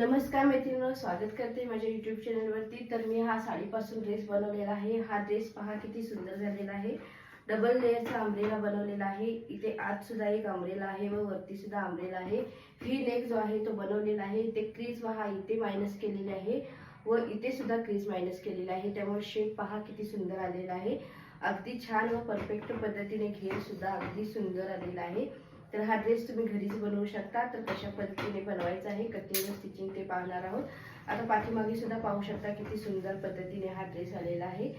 नमस्कार मैत्रिणींनो स्वागत करते माझ्या युट्यूब चॅनलवरती तर मी हा साडीपासून ड्रेस बनवलेला आहे. हा ड्रेस पहा किती सुंदर झालेला आहे. डबल लेअरचा आंब्रेला बनवलेला आहे. इथे आत सुद्धा एक आंब्रेला आहे व वरती सुद्धा आंब्रेला आहे. फ्री नेक जो आहे तो बनवलेला आहे. ते क्रीज पहा इथे मायनस केलेले आहे व इथे सुद्धा क्रीज मायनस केलेला आहे. त्यामुळे शेप पहा किती सुंदर आलेला आहे. अगदी छान व परफेक्ट पद्धतीने घेर सुद्धा अगदी सुंदर आलेला आहे. तर हा ड्रेस तुम्ही घरीच बनवू शकता. तर कशा पद्धतीने बनवायचा आहे कटिंग व स्टिचिंग ते पाहणार आहोत. आता पाठीमागे सुद्धा पाहू शकता किती सुंदर पद्धतीने हा ड्रेस आलेला आहे.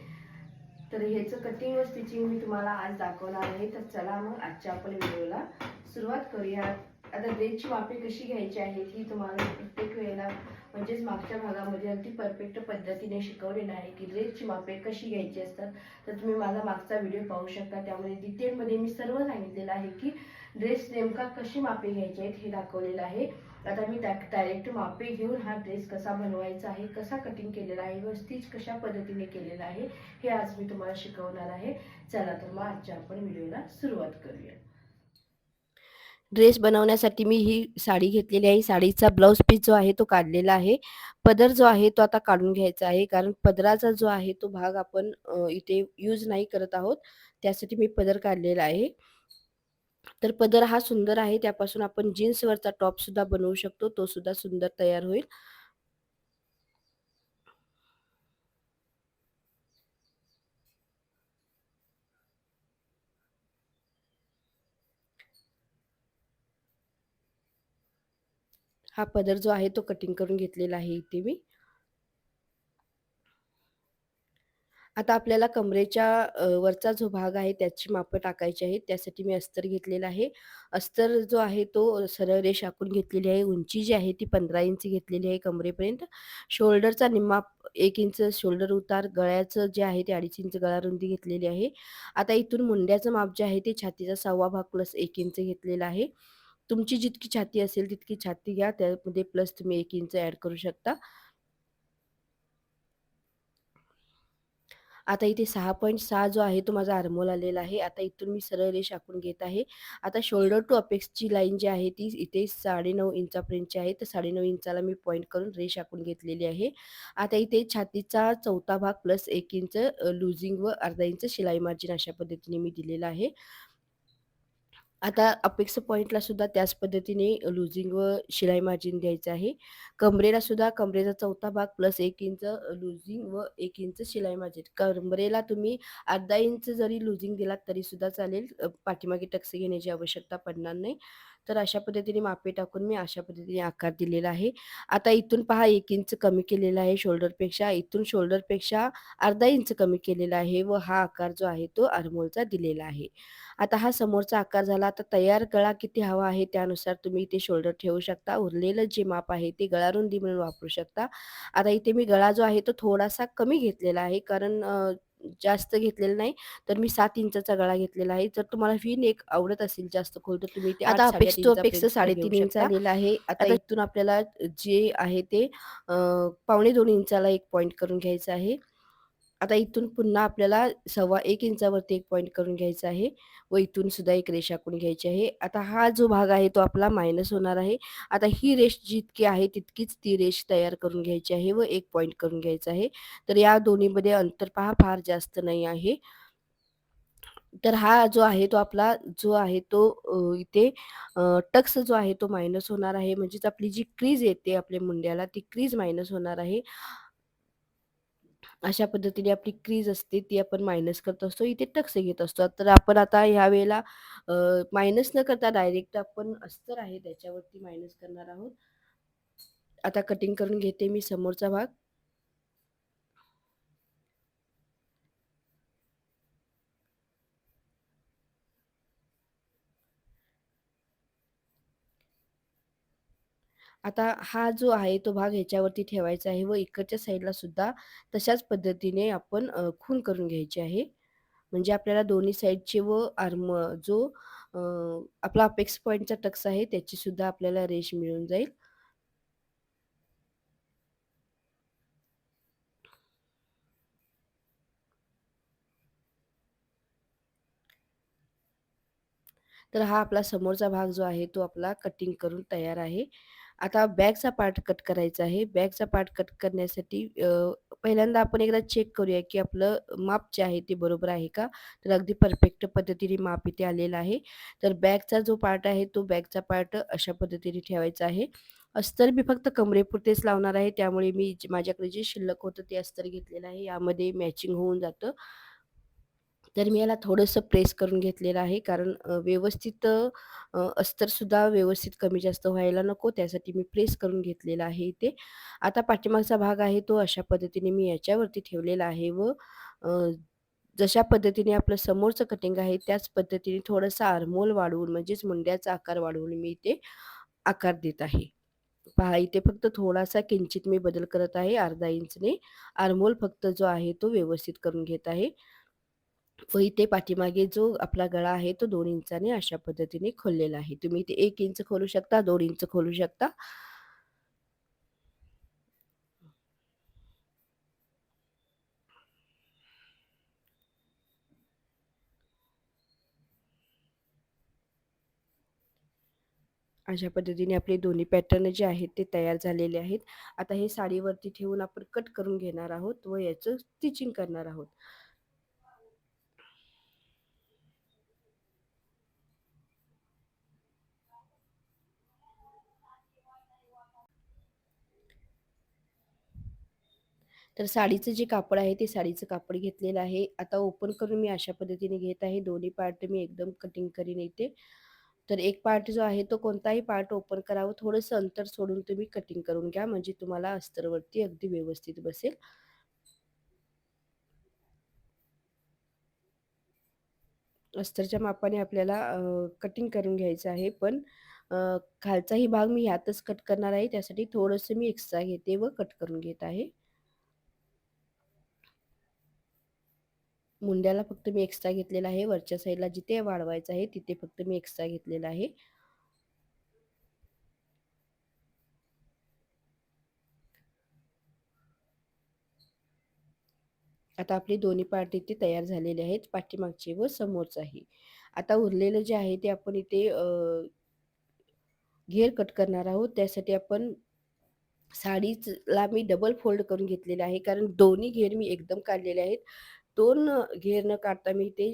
तर ह्याचं कटिंग व स्टिचिंग मी तुम्हाला आज दाखवणार आहे. तर चला मग आजच्या आपण व्हिडिओला सुरुवात करूया. आता ड्रेसची मापे कशी घ्यायची आहेत ही तुम्हाला प्रत्येक वेळेला म्हणजेच मागच्या भागामध्ये अगदी परफेक्ट पद्धतीने शिकवलेलं आहे की ड्रेसची मापे कशी घ्यायची असतात. तर तुम्ही माझा मागचा व्हिडिओ पाहू शकता. त्यामध्ये डिटेलमध्ये मी सर्व सांगितलेलं आहे की ड्रेस नेमका कशी मापे घ्यायची आहेत हे दाखवलेलं आहे. आता मी डायरेक्ट मापे घेऊन हा ड्रेस कसा बनवायचा आहे कसा कटिंग केलेला आहे व स्टिच कशा पद्धतीने केलेला आहे हे आज मी तुम्हाला शिकवणार आहे. चला तर मग आजच्या आपण व्हिडिओला सुरुवात करूया. ड्रेस बनवण्यासाठी मी ही साडी घेतलेली आहे. साडीचा ब्लाऊज पीस जो आहे तो काढलेला आहे. पदर जो आहे तो आता काढून घ्यायचा आहे. कारण पदराचा जो आहे तो भाग आपण इथे यूज नाही करत आहोत. त्यासाठी मी पदर काढलेला आहे. तर पदर हा सुंदर आहे त्यापासून आपण जीन्सवरचा टॉप सुद्धा बनवू शकतो तो सुद्धा सुंदर तयार होईल. हा पदर जो आहे तो कटिंग करून घेतलेला आहे इथे मी. आता आपल्याला कमरेच्या अ, वरचा जो भाग आहे त्याची मापं टाकायची आहेत. त्यासाठी मी अस्तर घेतलेला आहे. अस्तर जो आहे तो सरळ रेष आखून घेतलेली आहे. उंची जी आहे ती पंधरा इंच घेतलेली आहे कमरेपर्यंत. शोल्डरचा निम्मा एक इंच शोल्डर उतार गळ्याचं जे आहे ते अडीच इंच गळा रुंदी घेतलेली आहे. आता इथून मुंड्याचं माप जे आहे ते छातीचा सहावा भाग प्लस एक इंच घेतलेला आहे. तुमची जितकी छाती असेल तितकी छाती घ्या. त्यामध्ये प्लस तुम्ही एक इंच ॲड करू शकता. आता इथे सहा पॉईंट सहा जो आहे तो माझा आरमोल आलेला आहे. आता इथून मी सरळ रेष आखून घेत आहे. आता शोल्डर टू अपेक्सची लाईन जी आहे ती इथे साडेनऊ इंचापर्यंतची आहे. तर साडेनऊ इंचाला मी पॉईंट करून रेष आखून घेतलेली आहे. आता इथे छातीचा चौथा भाग प्लस एक इंच लुझिंग व अर्धा इंच शिलाई मार्जिन अशा पद्धतीने मी दिलेला आहे. आता अपेक्स पॉईंटला सुद्धा त्याच पद्धतीने लुझिंग व शिलाई मार्जिन द्यायचं आहे. कमरेला सुद्धा कमरेचा चौथा भाग प्लस एक इंच लुझिंग व एक इंच शिलाई मार्जिन कमरेला तुम्ही अर्धा इंच जरी लुझिंग दिलात तरी सुद्धा चालेल. पाठीमागे टक्स घेण्याची आवश्यकता पडणार नाही. तर अशा पद्धतीने मापे टाकून मी अशा पद्धतीने आकार दिलेला आहे. आता इथून पहा एक इंच कमी केलेला आहे शोल्डरपेक्षा इथून शोल्डरपेक्षा अर्धा इंच कमी केलेला आहे व हा आकार जो आहे तो आरमोलचा दिलेला आहे. आता हा समोरचा आकार झाला. आता तयार गळा किती हवा आहे त्यानुसार तुम्ही इथे शोल्डर ठेवू शकता. उरलेलं जे माप आहे ते गळा रुंदी म्हणून वापरू शकता. आता इथे मी गळा जो आहे तो थोडासा कमी घेतलेला आहे. कारण जास्त घेतलेला नाही तर मी सात इंचाचा गळा घेतलेला आहे. जर तुम्हाला व्ही नेक आवडत असेल जास्त खोल तर तुम्ही ते आता साडेतीन इंच आलेला आहे. आता इथून आपल्याला जे आहे ते पावणे दोन इंचाला एक पॉईंट करून घ्यायचं आहे. आता इथून पुन्हा आपल्याला सव्वा एक इंचावरती एक पॉईंट करून घ्यायचा आहे व इथून सुद्धा एक रेष आखून घ्यायची आहे. आता हा जो भाग आहे तो आपला मायनस होणार आहे. आता ही रेष जितकी आहे तितकीच ती रेष तयार करून घ्यायची आहे व एक पॉईंट करून घ्यायचा आहे. तर या दोन्हीमध्ये अंतर पहा फार जास्त नाही आहे. तर हा जो आहे तो आपला जो आहे तो इथे टक्स जो आहे तो मायनस होणार आहे. म्हणजेच आपली जी क्रीज येते आपल्या मुंड्याला ती क्रीज मायनस होणार आहे. अशा पद्धतीने आपली क्रीज असते ती आपण मायनस करत असतो इथे टक्स घेत असतो. तर आपण आता ह्या वेळेला मायनस न करता डायरेक्ट आपण अस्तर आहे त्याच्यावरती मायनस करणार आहोत. आता कटिंग करून घेते मी समोरचा भाग. आता हा जो आहे तो भाग ह्याच्यावरती ठेवायचा आहे व इकडच्या साईडला सुद्धा तशाच पद्धतीने आपण खून करून घ्यायची आहे. म्हणजे आपल्याला दोन्ही साईडचे व आर्म जो आपला अपेक्स पॉईंटचा टक्स आहे त्याची सुद्धा आपल्याला रेष मिळून जाईल. तर हा आपला समोरचा भाग जो आहे तो आपला कटिंग करून तयार आहे. आता बॅगचा पार्ट कट करायचा आहे. बॅगचा पार्ट कट करण्यासाठी पहिल्यांदा आपण एकदा चेक करूया, की आपलं माप जे आहे ते बरोबर आहे का? तर अगदी परफेक्ट पद्धतीने माप इथे आलेलं आहे. तर बॅगचा जो पार्ट आहे तो बॅगचा पार्ट अशा पद्धतीने ठेवायचा आहे. अस्तर मी फक्त कमरेपुरतेच लावणार आहे. त्यामुळे मी माझ्याकडे जे शिल्लक होतं ते अस्तर घेतलेलं आहे. यामध्ये मॅचिंग होऊन जातं. तर मी याला थोडंसं प्रेस करून घेतलेलं आहे कारण व्यवस्थित अस्तरसुद्धा व्यवस्थित कमी जास्त व्हायला नको त्यासाठी मी प्रेस करून घेतलेला आहे इथे. आता पाठीमागचा भाग आहे तो अशा पद्धतीने मी याच्यावरती ठेवलेला आहे व जशा पद्धतीने आपलं समोरचं कटिंग आहे त्याच पद्धतीने थोडंसं आरमोल वाढवून म्हणजेच मुंड्याचा आकार वाढवून मी इथे आकार देत आहे. पहा इथे फक्त थोडासा किंचित मी बदल करत आहे अर्धा इंचने. आरमोल फक्त जो आहे तो व्यवस्थित करून घेत आहे. व इथे पाठीमागे जो आपला गळा आहे तो दोन इंचाने अशा पद्धतीने खोललेला आहे. तुम्ही इथे एक इंच खोलू शकता, दोन इंच खोलू शकता. अशा पद्धतीने आपले दोन्ही पॅटर्न जे आहेत ते तयार झालेले आहेत. आता हे साडीवरती ठेवून आपण कट करून घेणार आहोत व याचं स्टिचिंग करणार आहोत. तर साडीचं जे कापड आहे ते साडीचं कापड घेतलेलं आहे. आता ओपन करून मी अशा पद्धतीने घेत आहे. दोन्ही पार्ट मी एकदम कटिंग करीन येते तर एक पार्ट जो आहे तो कोणताही पार्ट ओपन करावं थोडंसं अंतर सोडून तुम्ही कटिंग करून घ्या म्हणजे तुम्हाला अस्तरवरती अगदी व्यवस्थित बसेल. अस्तरच्या मापाने आपल्याला कटिंग करून घ्यायचं आहे पण खालचाही भाग मी ह्यातच कट करणार आहे त्यासाठी थोडंसं मी एक्स्ट्रा घेते व कट करून घेत आहे. मुंड्याला फक्त मी एक्स्ट्रा घेतलेला आहे. वरच्या साईडला जिथे वाढवायचं आहे तिथे फक्त मी एक्स्ट्रा घेतलेला आहे. आता आपली दोन्ही पार्ट इथे तयार झालेले आहेत पाठीमागचे व समोरचाही. आता उरलेलं जे आहे ते आपण इथे घेर कट करणार आहोत. त्यासाठी आपण साडीला मी डबल फोल्ड करून घेतलेले आहे कारण दोन्ही घेर मी एकदम काढलेले आहेत. दोन घेर न काढता मी ते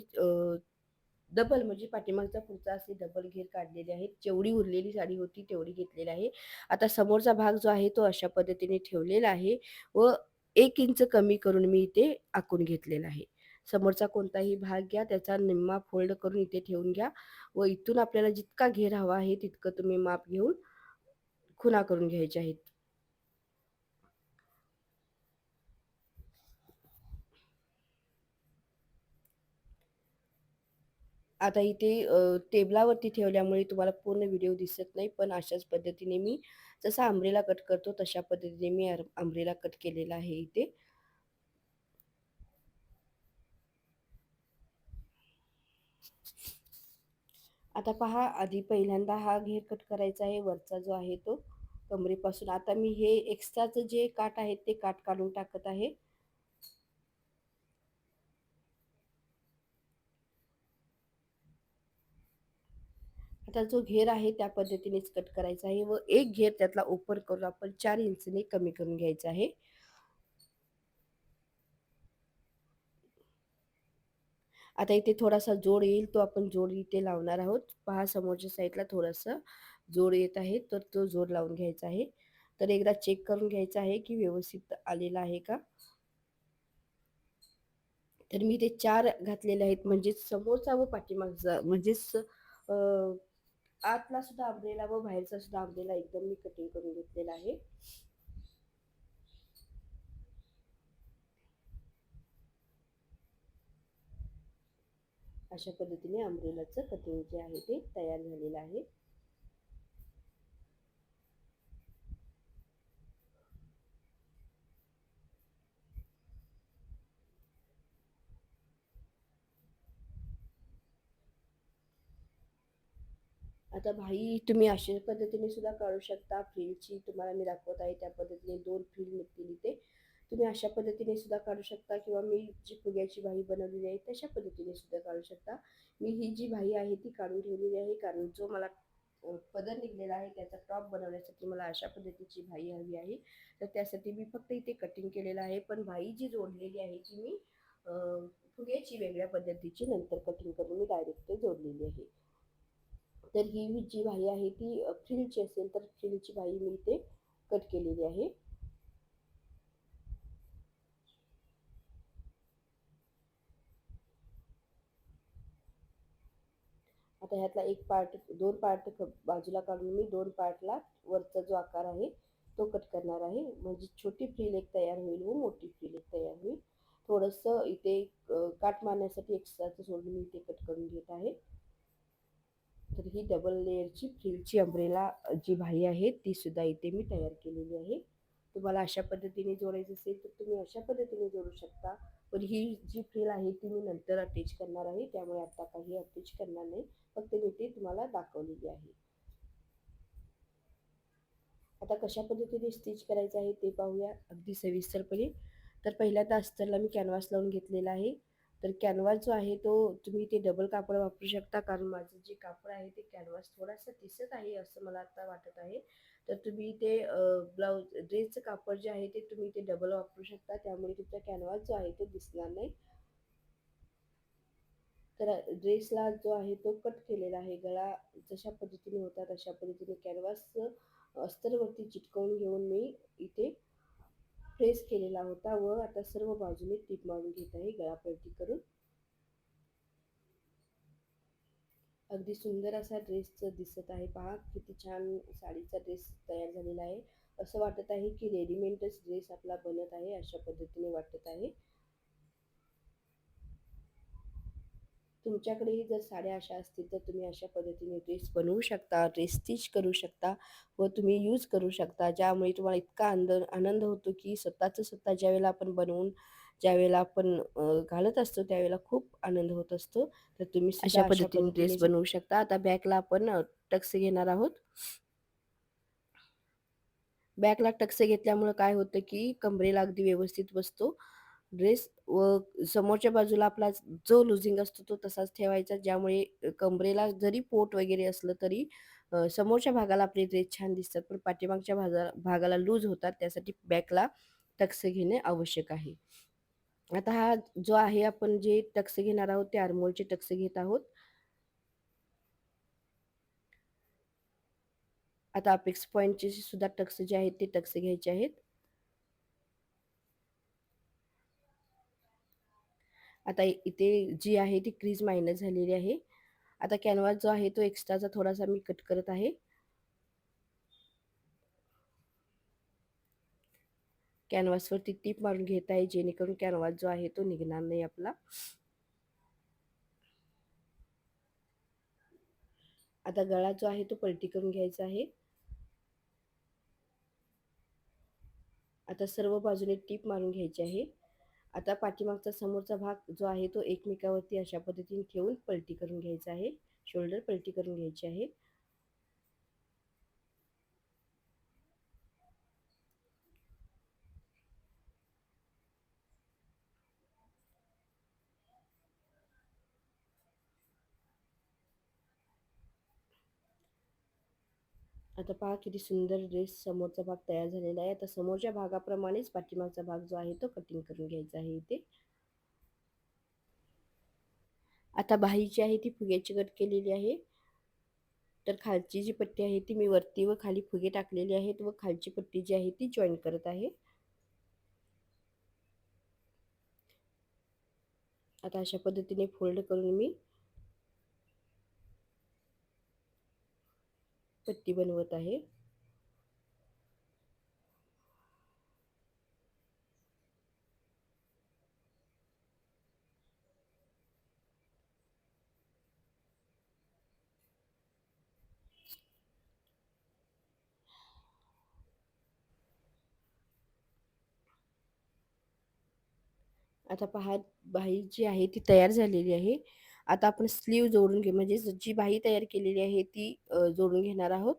डबल म्हणजे पाठीमागचा पुढचा असे डबल घेर काढलेले आहेत. जेवढी उरलेली साडी होती तेवढी घेतलेली आहे. आता समोरचा भाग जो आहे तो अशा पद्धतीने ठेवलेला आहे व एक इंच कमी करून मी इथे आखून घेतलेला आहे. समोरचा कोणताही भाग घ्या त्याचा निम्मा फोल्ड करून इथे ठेवून घ्या व इथून आपल्याला जितका घेर हवा आहे तितकं तुम्ही माप घेऊन खुणा करून घ्यायचे आहेत. आता इथे टेबलावरती ठेवल्यामुळे तुम्हाला पूर्ण व्हिडिओ दिसत नाही पण अशाच पद्धतीने मी जसा आंब्रेला कट करतो तशा पद्धतीने मी आंब्रेला कट केलेला आहे इथे. आता पहा आधी पहिल्यांदा हा घेर कट करायचा आहे वरचा जो आहे तो कमरेपासून. आता मी हे एक्स्ट्राचं जे काठ आहेत ते काठ काढून टाकत आहे. आता जो घेर आहे त्या पद्धतीनेच कट करायचा आहे व एक घेर त्यातला ओपन करून आपण चार इंचने कमी करून घ्यायचा आहे. आता इथे थोडासा जोड येईल तो आपण जोड इथे लावणार आहोत. पहा समोरच्या साईडला थोडासा जोड येत आहे तर तो जोड लावून घ्यायचा आहे. तर एकदा चेक करून घ्यायचा आहे की व्यवस्थित आलेला आहे का? तर मी ते चार घातलेले आहेत म्हणजेच समोरचा व पाठीमागचा म्हणजेच आतला सुद्धा आंबलेला व बाहेरचा सुद्धा आंबलेला एकदम मी कटिंग करून घेतलेला आहे. अशा पद्धतीने अंब्रेलाचं कटिंग जे आहे ते तयार झालेलं आहे. आता भाई तुम्ही अशा पद्धतीने सुद्धा काढू शकता. फ्रिलची तुम्हाला मी दाखवत आहे त्या पद्धतीने दोन फ्रिल निघतील इथे. तुम्ही अशा पद्धतीने सुद्धा काढू शकता किंवा मी जी फुग्याची भाई बनवलेली आहे तशा पद्धतीने सुद्धा काढू शकता. मी ही जी भाई आहे ती काढून ठेवलेली आहे कारण जो मला पदर निघलेला आहे त्याचा टॉप बनवण्यासाठी मला अशा पद्धतीची भाई हवी आहे तर त्यासाठी मी फक्त इथे कटिंग केलेलं आहे पण भाई जी जोडलेली आहे ती मी फुग्याची वेगळ्या पद्धतीची नंतर कटिंग करून मी डायरेक्ट जोडलेली आहे तर ही जी भाई आहे ती फ्रिलची असेल तर फ्रिलची भाई मी इथे कट केलेली आहे. आता ह्यातला एक पार्ट दोन पार्ट बाजूला काढून मी दोन पार्टला वरचा जो आकार आहे तो कट करणार आहे. म्हणजे छोटी फ्रील एक तयार होईल व मोठी फ्रील एक तयार होईल. थोडंसं इथे काट मारण्यासाठी एक्स्ट्राचं सोडून मी इथे कट करून घेत आहे. तर ही डबल लेअरची फ्रिलची अम्ब्रेला जी भाई आहे ती सुद्धा इथे मी तयार केलेली आहे. तुम्हाला अशा पद्धतीने जोडायचं असेल तर तुम्ही अशा पद्धतीने जोडू शकता. पण ही जी फ्रील आहे ती मी नंतर अटॅच करणार आहे. त्यामुळे आता काही अटॅच करणार नाही. फक्त मी ती तुम्हाला दाखवलेली आहे. आता कशा पद्धतीने स्टिच करायचं आहे ते पाहूया. अगदी सविस्तरपणे. तर पहिल्यांदा अस्तरला मी कॅनव्हास लावून घेतलेला आहे. तर कॅनव्हास जो आहे तो तुम्ही ते डबल कापड वापरू शकता. कारण माझं जे कापड आहे ते कॅनव्हास थोडासा दिसत आहे असं मला आता वाटत आहे. तर तुम्ही ते ब्लाऊज ड्रेसचं कापड जे आहे ते तुम्ही ते डबल वापरू शकता. त्यामुळे तुमचा कॅनव्हास जो आहे तो दिसणार नाही. तर ड्रेसला जो आहे तो कट केलेला आहे. गळा जशा पद्धतीने होता तशा पद्धतीने कॅनव्हास अस्तरवरती चिटकवून घेऊन मी इथे प्रेस केलेला होता. व आता सर्व बाजूने टीप मारून घेत आहे गळापलटी करून. अगदी सुंदर असा ड्रेस दिसत आहे. पहा किती छान साडीचा ड्रेस तयार झालेला आहे. असं वाटत आहे की रेडीमेडच ड्रेस आपला बनत आहे अशा पद्धतीने वाटत आहे. तुमच्याकडेही जर साड्या अशा असतील तर तुम्ही अशा पद्धतीने ड्रेस बनवू शकता ड्रेस स्टिच करू शकता व तुम्ही यूज करू शकता. ज्यामुळे तुम्हाला इतका आनंद आनंद होतो की स्वतःचं स्वतः ज्यावेळेला आपण बनवून ज्यावेळेला आपण घालत असतो त्यावेळेला खूप आनंद होत असतो. तर तुम्ही अशा पद्धतीने ड्रेस बनवू शकता. आता बॅकला आपण टक्स घेणार आहोत. बॅकला टक्स घेतल्यामुळे काय होतं की कमरेला अगदी व्यवस्थित बसतो. ड्रेस व समोरच्या बाजूला आपला जो लुझिंग असतो तो तसाच ठेवायचा. ज्यामुळे कमरेला जरी पोट वगैरे असलं तरी समोरच्या भागाला आपले ड्रेस छान दिसतात. पण पाठीमागच्या भागा भागाला लूज होतात. त्यासाठी बॅकला टक्स घेणे आवश्यक आहे. आता हा जो आहे आपण जे टक्स घेणार आहोत ते आरमोलचे टक्स घेत आहोत. आता अपेक्स पॉईंटचे सुद्धा टक्स जे आहेत ते टक्स घ्यायचे आहेत. आता इथे जी आहे ती क्रीज मायनस झालेली आहे. आता कॅनव्हास जो आहे तो एक्स्ट्राचा थोडासा मी कट करत आहे. कॅनव्हासवरती टीप मारून घेत आहे जेणेकरून कॅनव्हास जो आहे तो निघणार नाही आपला. आता गळा जो आहे तो पलटी करून घ्यायचा आहे. आता सर्व बाजूने टीप मारून घ्यायची आहे. आता पाठीमागचा समोरचा भाग जो आहे तो एकमेकावरती अशा पद्धतीने ठेवून पलटी करून घ्यायचा आहे. शोल्डर पलटी करून घ्यायची आहे. आता पहा किती सुंदर ड्रेस समोरचा भाग तयार झालेला आहे. आता समोरच्या भागाप्रमाणेच पाठीमागचा भाग जो आहे तो कटिंग करून घ्यायचा आहे इथे. आता बाही जी आहे ती फुग्याची कट केलेली आहे. तर खालची जी पट्टी आहे ती मी वरती व खाली फुगे टाकलेली आहेत व खालची पट्टी जी आहे ती जॉईन करत आहे. आता अशा पद्धतीने फोल्ड करून मी पट्टी बनवत आहे. आता पहा बाई जी आहे ती तयार झालेली आहे. आता आपण स्लीव जोडून घे म्हणजे जी बाही तयार केलेली आहे ती जोडून घेणार आहोत.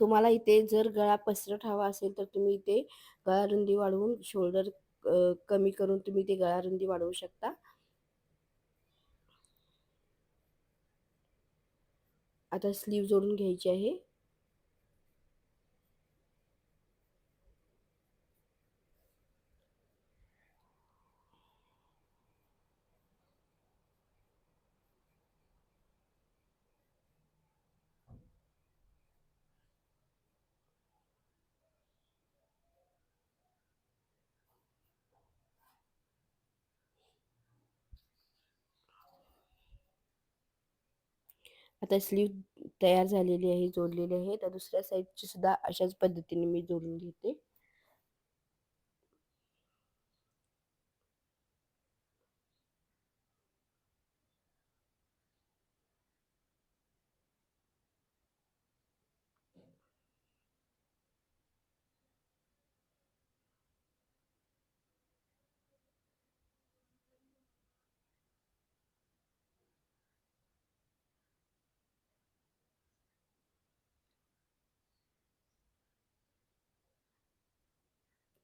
तुम्हाला इथे जर गळा पसरट हवा असेल तर तुम्ही इथे गळा रुंदी वाढवून शोल्डर कमी करून तुम्ही ते गळा रुंदी वाढवू शकता. आता स्लीव जोडून घ्यायची आहे. आता स्लीव तयार झालेली आहे जोडलेली आहे. तर दुसऱ्या साईडची सुद्धा अशाच पद्धतीने मी जोडून घेते.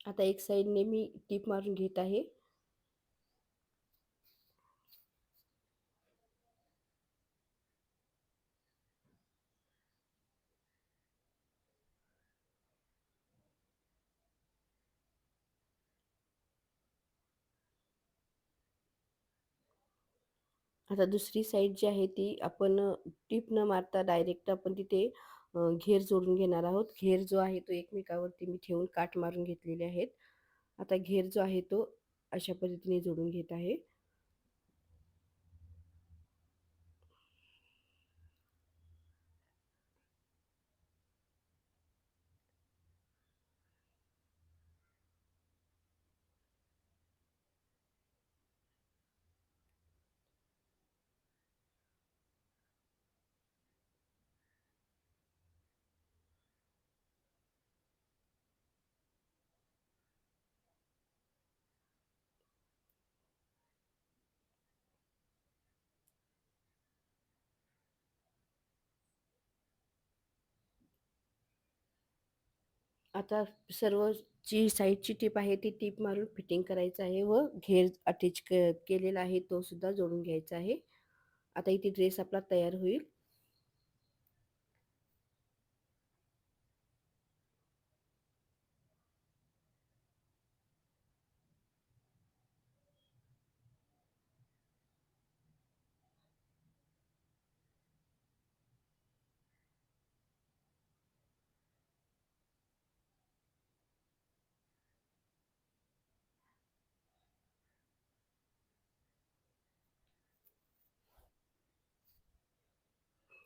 आता एक साईडने मी टीप मारून घेत आहे. आता दुसरी साईड जी आहे ती आपण टीप न मारता डायरेक्ट आपण तिथे घेर जोडून घेणार आहोत. घेर जो आहे तो एकमेकावरती मी ठेवून काठ मारून घेतलेले आहेत. आता घेर जो आहे तो अशा पद्धतीने जोडून घेत आहे. आता सर्व जी साईडची टीप आहे ती टीप मारून फिटिंग करायचं आहे व घेर अटॅच केलेला आहे तो सुद्धा जोडून घ्यायचा आहे. आता इथे ड्रेस आपला तयार होईल.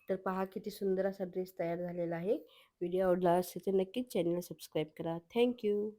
तर पहा किती सुंदर असा ड्रेस तयार झालेला आहे. व्हिडिओ आवडला असेल तर नक्कीच चॅनल सबस्क्राईब करा. थँक्यू